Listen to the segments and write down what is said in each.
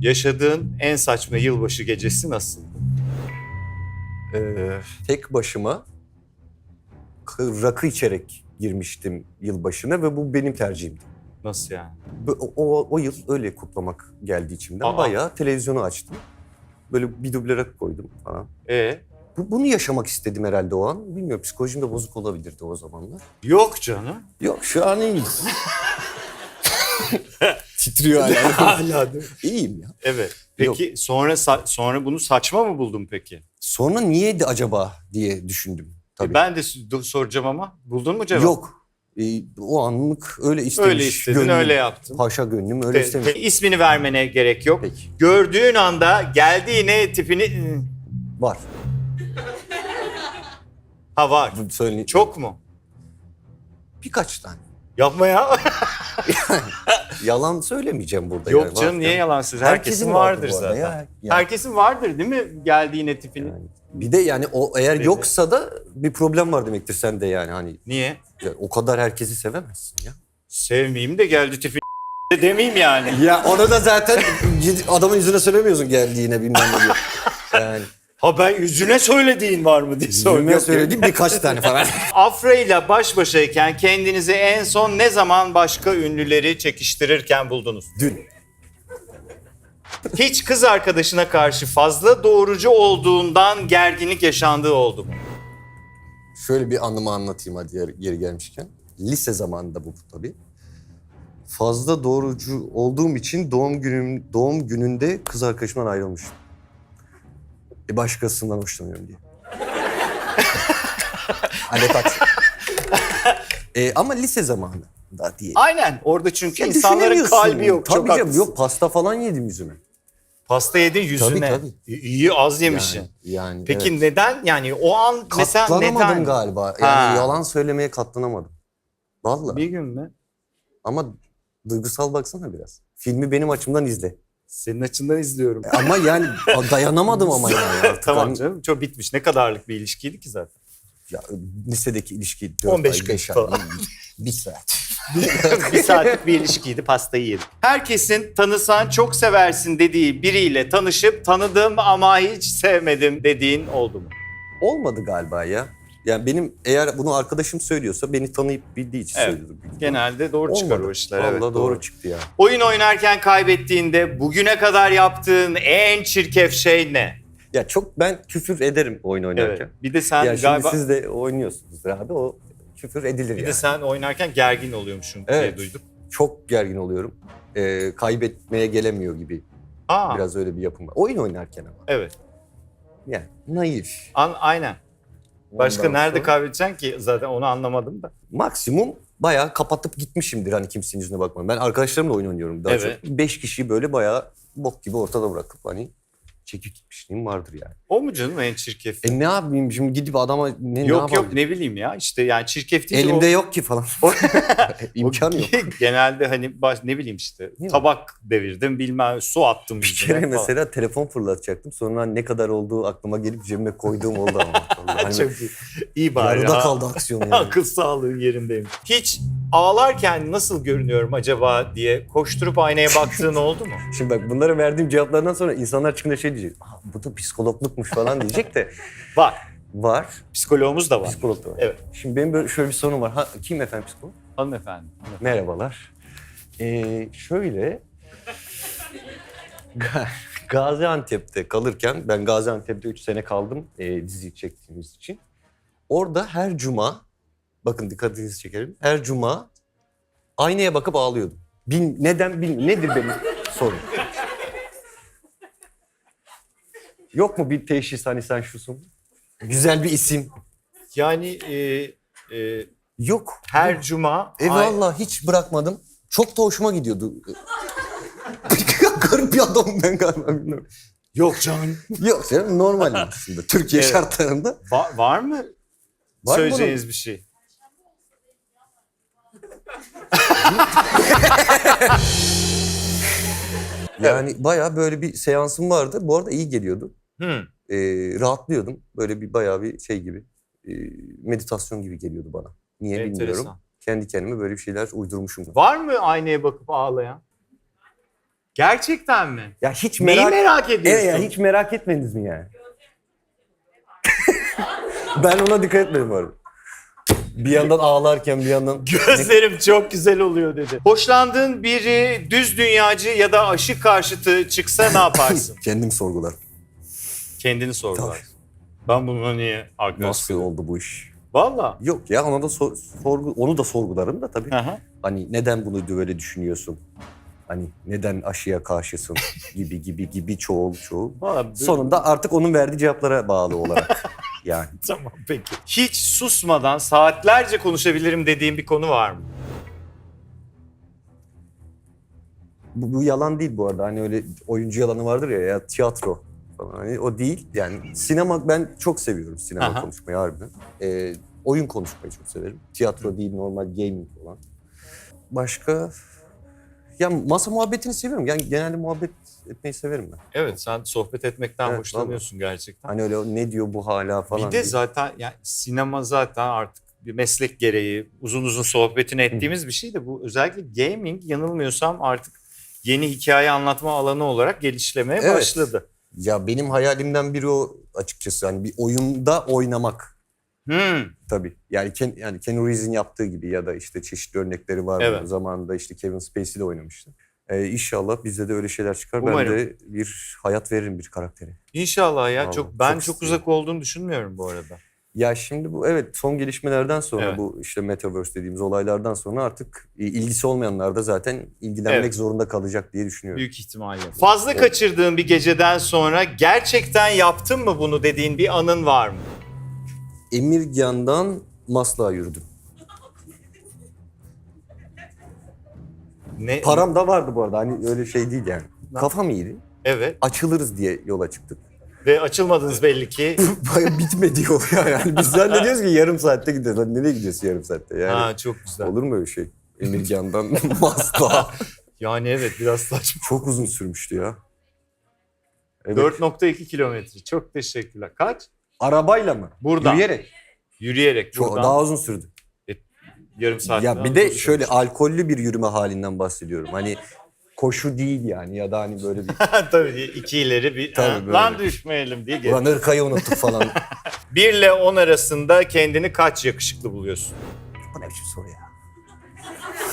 Yaşadığın en saçma yılbaşı gecesi nasıl? Ee, tek başıma k- rakı içerek girmiştim yılbaşına ve bu benim tercihimdi. Nasıl yani? Bu- O, o, o yıl öyle kutlamak geldi içimden. Aa. Bayağı televizyonu açtım. Böyle bir duble rakı koydum falan. E Bu, bunu yaşamak istedim herhalde o an. Bilmiyorum psikolojim de bozuk olabilirdi o zamanlar. yok canım. Yok şu an iyiyiz. Titriyor hala. Hala değil mi? İyiyim ya. Evet. Peki sonra sa- sonra bunu saçma mı buldun peki? Sonra niyeydi acaba diye düşündüm. Tabii. E ben de soracağım ama buldun mu cevap? Yok. Ee, o anlık öyle istemiş. Öyle istedin, gönlüm. öyle yaptın. Paşa gönlüm öyle Pe- istemiş. pe- ismini vermene gerek yok. Peki. Gördüğün anda geldiğine tipini... Var. Ha var. Söyleyeyim. Çok mu? Birkaç tane. Yapma ya. Yalan söylemeyeceğim burada. Yok yani. Var canım niye yani. yalan söz? Herkesin, vardır bu arada zaten. ya. Yani- Herkesin vardır değil mi geldiğine tipini? yani. Bir de yani o eğer yoksa da bir problem var demektir sende yani hani Niye? ya o kadar herkesi sevemezsin ya. Sevmeyeyim de geldi tipini de demeyeyim yani. Ya onu da zaten adamın yüzüne söylemiyorsun geldiğine bilmem ne diye. Yani Ha ben yüzüne söylediğin var mı diye sordum. yüzüme söylediğim birkaç tane falan. Afra ile baş başayken kendinizi en son ne zaman başka ünlüleri çekiştirirken buldunuz? Dün. Hiç kız arkadaşına karşı fazla doğrucu olduğundan gerginlik yaşandığı oldu mu? Şöyle bir anımı anlatayım hadi yer- yeri gelmişken. Lise zamanında bu tabii. Fazla doğrucu olduğum için doğum günüm doğum gününde kız arkadaşımdan ayrılmıştım. E başkasından hoşlanıyorum diye. Adet e, ama lise zamanı da diye. Aynen. Orada çünkü Ya insanların düşünemiyorsun. kalbi yok. Tabii Çok canım, haklısın. yok pasta falan yedim yüzüme. Pasta yedin yüzüne. Tabii, İ- İyi az yemişsin. Yani, yani Peki evet. neden? Yani o an mesela katlanamadım neden? galiba. Yani Ha. yalan söylemeye katlanamadım. Vallahi. Bir gün mü? Ama duygusal baksana biraz. Filmi benim açımdan izle. Senin açından izliyorum. Ama yani dayanamadım ama yani. Artık tamam hani- canım. Çok bitmiş. Ne kadarlık bir ilişkiydi ki zaten. Ya, lisedeki ilişki 4 15 ay, gün 5 ay, falan. bir saat. bir saatlik bir ilişkiydi. Pastayı yedik. Herkesin tanısan çok seversin dediği biriyle tanışıp tanıdım ama hiç sevmedim dediğin oldu mu? Olmadı galiba ya. Yani benim eğer bunu arkadaşım söylüyorsa beni tanıyıp bildiği için Evet. ihtimal. Genelde doğru çıkar Olmadı. o işler. Vallahi evet, doğru. çıktı ya. Oyun oynarken kaybettiğinde bugüne kadar yaptığın en çirkef şey ne? Ya çok ben küfür ederim oyun oynarken. Evet. Bir de sen ya şimdi galiba siz de oynuyorsunuz abi o küfür edilir bir yani. de sen oynarken gergin oluyormuşsun diye Evet. duydum. Çok gergin oluyorum. Ee, kaybetmeye gelemiyor gibi. Aa, Biraz öyle bir yapım var. Oyun oynarken ama. evet. Yani naif. An, aynen. Başka Ondan nerede sonra- kaybedeceksin ki? Zaten onu anlamadım da. Maksimum bayağı kapatıp gitmişimdir hani kimsenin yüzüne bakmam. Ben arkadaşlarımla oyun oynuyorum daha Evet. çok. Beş kişiyi böyle bayağı bok gibi ortada bırakıp hani çekip gitmişliğim vardır yani. O mu canım en çirkef? E ne yapayım şimdi gidip adama ne, ne yok yok yapabilirim? ne bileyim ya işte yani çirkef değil Elimde o. yok ki falan. İmkan yok. Genelde hani baş, ne bileyim işte mi? tabak devirdim bilmem su attım Bir kere falan. mesela telefon fırlatacaktım. Sonra ne kadar olduğu aklıma gelip cebime koyduğum oldu ama. Hani Çok iyi. İyi bari. yarıda kaldı aksiyon yani. Akıl sağlığın yerindeymiş. Hiç ağlarken nasıl görünüyorum acaba diye koşturup aynaya baktığın oldu mu? Şimdi bak bunlara verdiğim cevaplardan sonra insanlar çıkınca şey diyecek. Aa, bu da psikologlukmuş falan diyecek de Var. var. Psikoloğumuz da var. Psikolog da var. Evet. Şimdi benim böyle şöyle bir sorunum var. Ha, kim efendim psikolog? Hanımefendi. hanımefendi. Merhabalar. Ee, şöyle Ga- Gaziantep'te kalırken ben Gaziantep'te 3 sene kaldım e, dizi çektiğimiz için. Orada her cuma bakın dikkatinizi çekerim. Her cuma aynaya bakıp ağlıyordum. Bil, neden bil, nedir benim sorun? Yok mu bir teşhis hani sen şusun? Güzel bir isim. Yani e, e, Yok. her cuma E ay- valla hiç bırakmadım. Çok da hoşuma gidiyordu. Garip bir adamım ben galiba bilmiyorum. yok canım. Yok canım normal aslında. Türkiye Evet. şartlarında. Va- var mı Var mı söyleyeceğiniz bir şey? Yani bayağı böyle bir seansım vardı. Bu arada iyi geliyordu. Hı. Ee, rahatlıyordum. Böyle bir bayağı bir şey gibi. e, meditasyon gibi geliyordu bana. Niye bilmiyorum. Enteresan. Kendi kendime böyle bir şeyler uydurmuşum. Var mı aynaya bakıp ağlayan? Gerçekten mi? Ya hiç Neyi merak, merak ediyorsun? Evet ya hiç merak etmediniz mi yani? ben ona dikkat etmedim bu arada. Bir yandan ağlarken bir yandan... Gözlerim çok güzel oluyor dedi. Hoşlandığın biri düz dünyacı ya da aşı karşıtı çıksa ne yaparsın? Kendim sorgularım. Kendini sorgular. Ben buna niye Nasıl agresif? oldu bu iş? Valla. Yok ya ona da sor- sorgu, onu da sorgularım da tabii. Hı. Hani neden bunu böyle düşünüyorsun? Hani neden aşıya karşısın gibi gibi gibi çoğul çoğul. Valla bu- Sonunda artık onun verdiği cevaplara bağlı olarak yani. Tamam peki. Hiç susmadan saatlerce konuşabilirim dediğin bir konu var mı? Bu, bu yalan değil bu arada. Hani öyle oyuncu yalanı vardır ya ya tiyatro falan. Hani o değil. Yani sinema ben çok seviyorum sinema Aha. konuşmayı harbiden. Ee, oyun konuşmayı çok severim. Tiyatro değil normal gaming falan. Başka ya masa muhabbetini seviyorum. Yani genelde muhabbet etmeyi severim ben. Evet sen sohbet etmekten Evet, hoşlanıyorsun gerçekten. Hani öyle ne diyor bu hala falan. bir de diye. zaten yani sinema zaten artık bir meslek gereği uzun uzun sohbetini ettiğimiz bir şey de bu özellikle gaming yanılmıyorsam artık yeni hikaye anlatma alanı olarak gelişlemeye Evet. başladı. Ya benim hayalimden biri o açıkçası. Hani bir oyunda oynamak. Hmm. Tabii. Yani Ken, yani Keanu Reeves'in yaptığı gibi ya da işte çeşitli örnekleri var. Evet. Zamanında işte Kevin Spacey de oynamıştı. Ee, inşallah bizde de öyle şeyler çıkar. Umarım. Ben de bir hayat veririm bir karaktere. İnşallah ya Vallahi çok ben çok çok, istiyorum. uzak olduğunu düşünmüyorum bu arada. Ya şimdi bu evet son gelişmelerden sonra Evet. bu işte metaverse dediğimiz olaylardan sonra artık e, ilgisi olmayanlar da zaten ilgilenmek Evet. zorunda kalacak diye düşünüyorum. Büyük ihtimalle. Fazla kaçırdığın bir geceden sonra gerçekten yaptın mı bunu dediğin bir anın var mı? Emirgan'dan Maslak'a yürüdüm. Ne? Param da vardı bu arada hani öyle şey değil yani. Kafam iyiydi. Evet. Açılırız diye yola çıktık. Ve açılmadınız belli ki. Baya bitmedi yol ya yani. Biz zannediyoruz ki yarım saatte gideriz. Lan nereye gidiyorsun yarım saatte yani? ha çok güzel. Olur mu öyle şey? Emirgan'dan Maslak'a. Yani evet biraz saçma. Çok uzun sürmüştü ya. Evet. 4.2 kilometre. Çok teşekkürler. Kaç? Arabayla mı? Buradan. Yürüyerek. Yürüyerek Çok, buradan daha uzun sürdü. yarım saat. ya bir de şöyle alkollü bir yürüme halinden bahsediyorum. Hani koşu değil yani ya da hani böyle bir Tabii iki ileri bir Tabii, böyle. lan düşmeyelim diye. ulan ırkayı unuttuk falan. 1 ile 10 arasında kendini kaç yakışıklı buluyorsun? Bu ne biçim soru ya?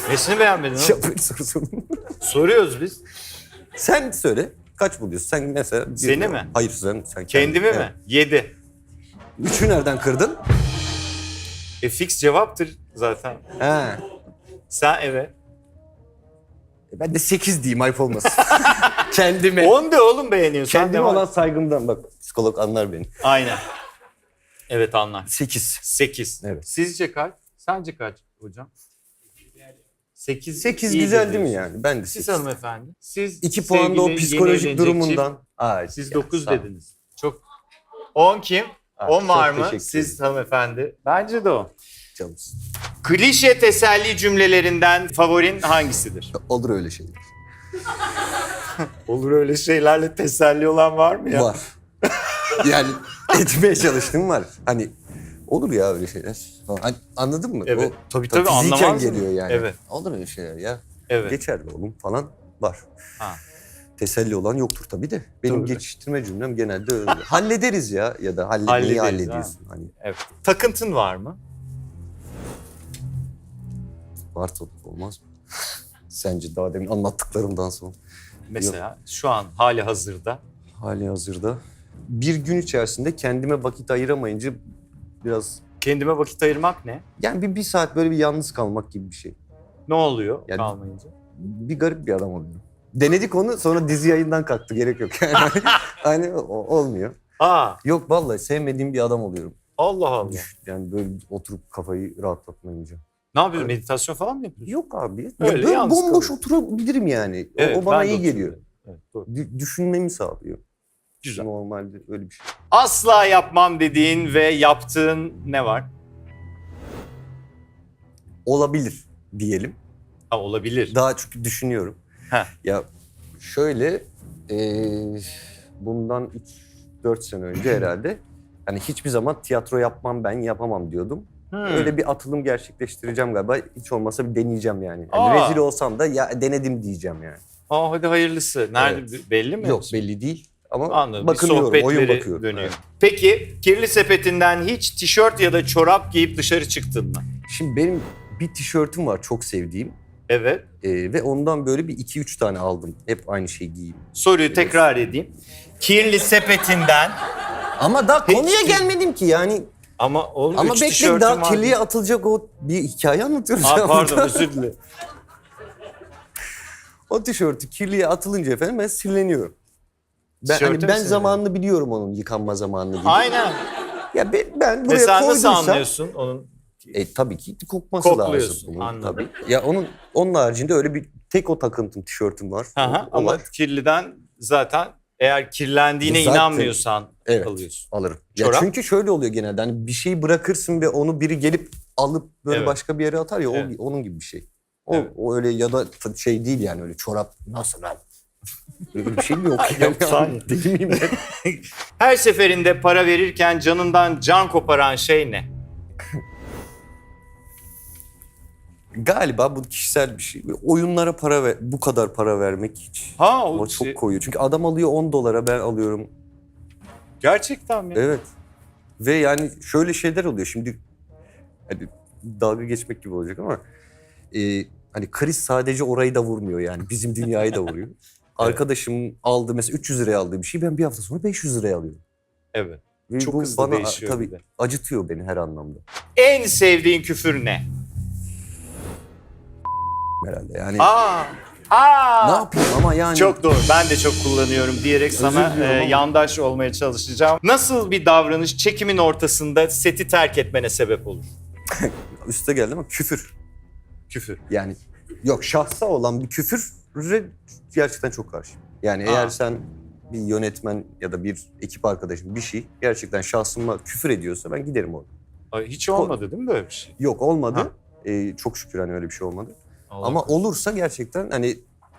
Nesini beğenmedin? oğlum? Ya böyle soru sor- Soruyoruz biz. Sen söyle. Kaç buluyorsun? Sen mesela... Seni mi? Hayır sen. sen Kendimi kendin. mi? 7. Üçü nereden kırdın? E fix cevaptır zaten. He. Sen evet. Ben de 8 diyeyim ayıp olmasın. Kendime. 10 de oğlum beğeniyorsan. Kendime olan saygımdan bak psikolog anlar beni. Aynen. Evet anlar. 8. 8. Evet. Sizce kaç? Sence kaç hocam? 8. 8 güzel değil mi yani? Ben de Siz 8. hanımefendi. Siz 2 puan da o psikolojik durumundan. Çift, siz ya, 9 sağ ol. dediniz. Çok 10 kim? Aa, 10 var çok mı? Siz hanımefendi. Bence de o. Canımsın. Klişe teselli cümlelerinden favorin hangisidir? Olur öyle şeyler. Olur öyle şeylerle teselli olan var mı ya? Var. yani etmeye çalıştım var. Hani olur ya öyle şeyler. Hani anladın mı? Evet. O, tabii tabii anlamaz mı? geliyor yani. Evet. Olur öyle şeyler ya. Evet. Geçer oğlum falan var. Ha. Teselli olan yoktur tabii de. Benim Tabii. geçiştirme cümlem genelde öyle. Hallederiz ya ya da halle, Hallederiz, neyi ha. hallediyorsun? Hani evet. Takıntın var mı? var tabii olmaz mı? Sence daha demin anlattıklarımdan sonra. Mesela şu an hali hazırda. Hali hazırda. Bir gün içerisinde kendime vakit ayıramayınca biraz Kendime vakit ayırmak ne? yani bir, bir saat böyle bir yalnız kalmak gibi bir şey. Ne oluyor Yani- kalmayınca? Bir garip bir adam oluyor. Denedik onu sonra dizi yayından kalktı gerek yok. Yani hani o- olmuyor. Aa Yok vallahi sevmediğim bir adam oluyorum. Allah Allah. Yani böyle oturup kafayı rahatlatmayınca. Ne yapıyorsun? Meditasyon falan mı yapıyorsun? Yok abi. Öyle Öyle yalnız bomboş kalıyor. oturabilirim yani. O- o, bana ben de iyi geliyor. Evet, doğru. Dü- düşünmemi sağlıyor. Güzel. Normalde öyle bir şey. Asla yapmam dediğin ve yaptığın ne var? Olabilir diyelim. Ha, olabilir. Daha çünkü düşünüyorum. Heh. Ya şöyle eee, bundan 3-4 sene önce herhalde hani hiçbir zaman tiyatro yapmam ben yapamam diyordum. Hmm. Öyle bir atılım gerçekleştireceğim galiba. Hiç olmasa bir deneyeceğim yani. Aa. Hani rezil olsam da ya denedim diyeceğim yani. Aa hadi hayırlısı. Nerede belli mi? Yok belli değil ama Anladım. Bir bakınıyorum, oyun sohbetleri bakıyorum. dönüyor. Evet. Peki kirli sepetinden hiç tişört ya da çorap giyip dışarı çıktın mı? Şimdi benim bir tişörtüm var çok sevdiğim Evet. Ee, ve ondan böyle bir iki üç tane aldım. Hep aynı şeyi giyeyim. Soruyu tekrar edeyim. Kirli sepetinden Ama daha Hiç konuya gelmedim ki yani. ama oğlum Ama üç bekle tişörtüm daha var. kirliye atılacak o bir hikaye anlatıyoruz. Aa, ya pardon burada. özür dilerim. O tişörtü kirliye atılınca efendim ben sinirleniyorum. Ben, Tişörte hani mi ben sinirleniyorsun? zamanını biliyorum onun yıkanma zamanını. gibi. Aynen. Ya ben, ben buraya sen nasıl koyduysam- anlıyorsun onun? E tabii ki kokması Kokluyorsun, lazım. bunun, anladım. Tabii. Ya onun onun haricinde öyle bir tek o takıntım tişörtüm var. Hı hı, O ama var. kirliden zaten eğer kirlendiğine Zaten- inanmıyorsan Evet. alıyorsun. alırım. Ya Çorap? çünkü şöyle oluyor genelde hani bir şeyi bırakırsın ve onu biri gelip alıp böyle Evet. başka bir yere atar ya o- Evet. onun gibi bir şey. O, Evet. o öyle ya da t- şey değil yani öyle çorap nasıl lan? Öyle bir şey mi yok? Yok, sahi. Deli miyim ben? Her seferinde para verirken canından can koparan şey ne? Galiba bu kişisel bir şey. Oyunlara para ver, bu kadar para vermek hiç. Ha o O çok şey- koyuyor. Çünkü adam alıyor 10 dolara ben alıyorum. Gerçekten mi? Evet. Ve yani şöyle şeyler oluyor. Şimdi hani dalga geçmek gibi olacak ama e, hani kriz sadece orayı da vurmuyor yani. Bizim dünyayı da vuruyor. Arkadaşım aldı mesela 300 liraya aldığı bir şeyi ben bir hafta sonra 500 liraya alıyorum. Evet. Ve Çok bu hızlı bana değişiyor tabii bir de. acıtıyor beni her anlamda En sevdiğin küfür ne? Herhalde. Yani Aa! Aa! ne yapayım ama yani Çok doğru. Ben de çok kullanıyorum diyerek sana diliyorum e, ama- yandaş olmaya çalışacağım. Nasıl bir davranış çekimin ortasında seti terk etmene sebep olur? üste geldi ama küfür. Küfür. Yani yok şahsa olan bir küfüre gerçekten çok karşıyım. Yani eğer Aa. sen bir yönetmen ya da bir ekip arkadaşın bir şey gerçekten şahsıma küfür ediyorsa ben giderim orada. Ay, hiç olmadı değil mi böyle bir şey? Yok olmadı. Ha. Ee, çok şükür hani öyle bir şey olmadı. Allah Ama korusun. olursa gerçekten hani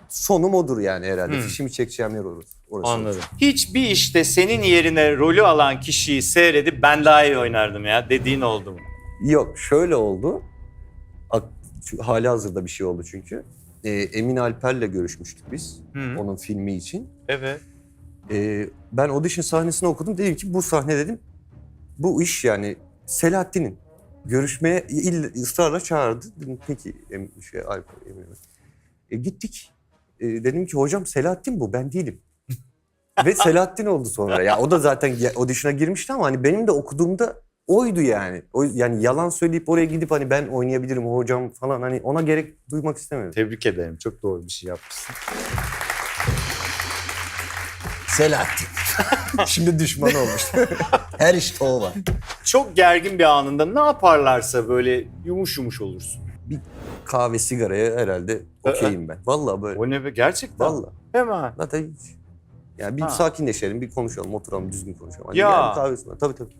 sonum odur yani herhalde. Hmm. Fişimi çekeceğim yer orası. orası Anladım. Hiç bir işte senin yerine rolü alan kişiyi seyredip ben daha iyi oynardım ya dediğin oldu mu? Yok şöyle oldu. Hali hazırda bir şey oldu çünkü. Ee, Emin Alper'le görüşmüştük biz Hı. onun filmi için. Evet. Ee, ben audition sahnesini okudum. Dedim ki bu sahne dedim. Bu iş yani Selahattin'in. Görüşmeye illa, ısrarla çağırdı. Dedim peki em, şey, Alper, Emin Bey. E, gittik. E, dedim ki hocam Selahattin bu ben değilim. Ve Selahattin oldu sonra. Ya o da zaten audition'a girmişti ama hani benim de okuduğumda oydu yani. O, yani yalan söyleyip oraya gidip hani ben oynayabilirim hocam falan hani ona gerek duymak istemiyorum. Tebrik ederim. Çok doğru bir şey yapmışsın. Selahattin. Şimdi düşman olmuş. Her işte o var. Çok gergin bir anında ne yaparlarsa böyle yumuş yumuş olursun. kahve sigaraya herhalde okeyim ben. Vallahi böyle. O ne be gerçekten? Vallahi. Hemen. Zaten hiç. Yani bir Ha. sakinleşelim, bir konuşalım, oturalım, düzgün konuşalım. Hani Ya. yani kahvesine. Tabii tabii.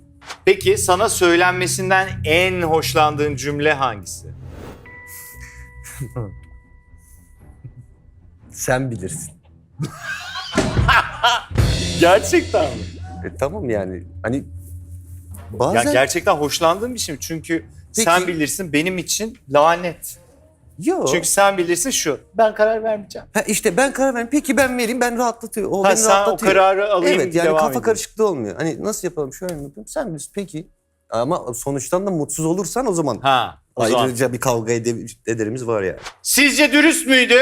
Peki sana söylenmesinden en hoşlandığın cümle hangisi? Sen bilirsin. Gerçekten mi? E, tamam yani. Hani Ya bazen... gerçekten hoşlandığım bir şey mi? Çünkü Peki. sen bilirsin benim için lanet. Yok. Çünkü sen bilirsin şu. Ben karar vermeyeceğim. Ha, işte ben karar vereyim. Peki ben vereyim, ben rahatlatıyor. O Ha, beni sen o rahatlatıyor. kararı alayım Evet yani kafa edeyim. karışıklığı olmuyor. Hani nasıl yapalım, şöyle mi yapayım? Sen bilirsin. Peki. Ama sonuçtan da mutsuz olursan o zaman Ha. O zaman. ayrıca bir kavga ede- ederimiz var yani. Sizce dürüst müydü?